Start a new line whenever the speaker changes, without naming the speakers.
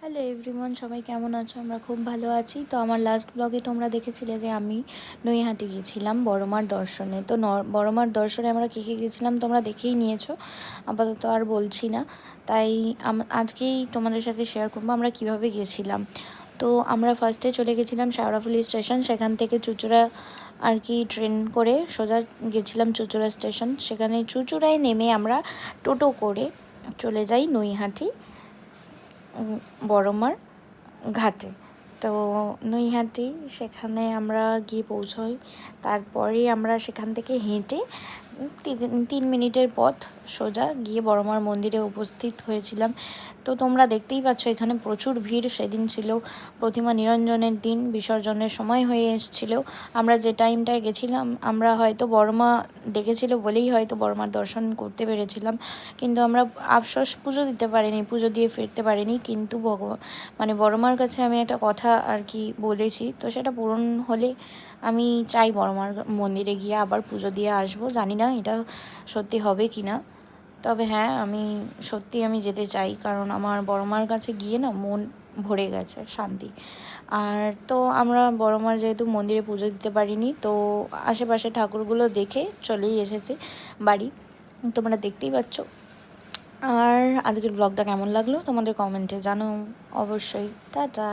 Hello everyone সবাই কেমন আছো? আমরা খুব ভালো আছি। তো আমার লাস্ট ব্লগে তোমরা দেখেছিলে যে আমি নৈহাটি গিয়েছিলাম, বড়মার দর্শনে। তো বড়মার দর্শনে আমরা কী কী গেছিলাম তোমরা দেখেই নিয়েছো। আপাতত আর বলছি না। তাই আজকেই তোমাদের সাথে শেয়ার করব আমরা কীভাবে গেছিলাম তো আমরা ফার্স্টে চলে গেছিলাম শাওড়াফুলি স্টেশন সেখান থেকে চুচুড়া আর কি ট্রেন করে সোজা গেছিলাম চুচুড়া স্টেশন সেখানে চুচুড়ায় নেমে আমরা টোটো করে চলে যাই নৈহাটি। বড়মার ঘাটে। তো নৈহাটি, সেখানে আমরা গিয়ে পৌঁছই। তারপরে আমরা সেখান থেকে হেঁটে তিন মিনিটের পথ সোজা গিয়ে বড়মার মন্দিরে উপস্থিত হয়েছিলাম। তো তোমরা দেখতেই পাচ্ছ, এখানে প্রচুর ভিড়। সেদিন ছিল প্রতিমা নিরঞ্জনের দিন, বিসর্জনের সময় হয়ে এসেছিল। আমরা যে টাইমটায় গেছিলাম, আমরা হয়তো বড়মা ডেকেছিল বলেই হয়তো বড়মার দর্শন করতে পেরেছিলাম। কিন্তু আমরা আফসোস পুজো দিতে পারিনি, পুজো দিয়ে ফিরতে পারিনি। কিন্তু ভগবান মানে বড়মার কাছে আমি একটা কথা আর কি বলেছি। তো সেটা পূরণ হলে আমি চাই বড়মার মন্দিরে গিয়ে আবার পুজো দিয়ে আসব। জানি না এটা সত্যি হবে কি না তবে হ্যাঁ আমি সত্যি আমি যেতে চাই। কারণ আমার বড় মার কাছে গিয়ে না মন ভরে গেছে, শান্তি। আর তো আমরা বড় মার যেহেতু মন্দিরে পুজো দিতে পারিনি, তো আশেপাশে ঠাকুরগুলো দেখে চলেই এসেছি বাড়ি। তোমরা দেখতেই পাচ্ছ। আর আজকের ব্লগটা কেমন লাগল? তোমাদের কমেন্টে জানো অবশ্যই। টাটা!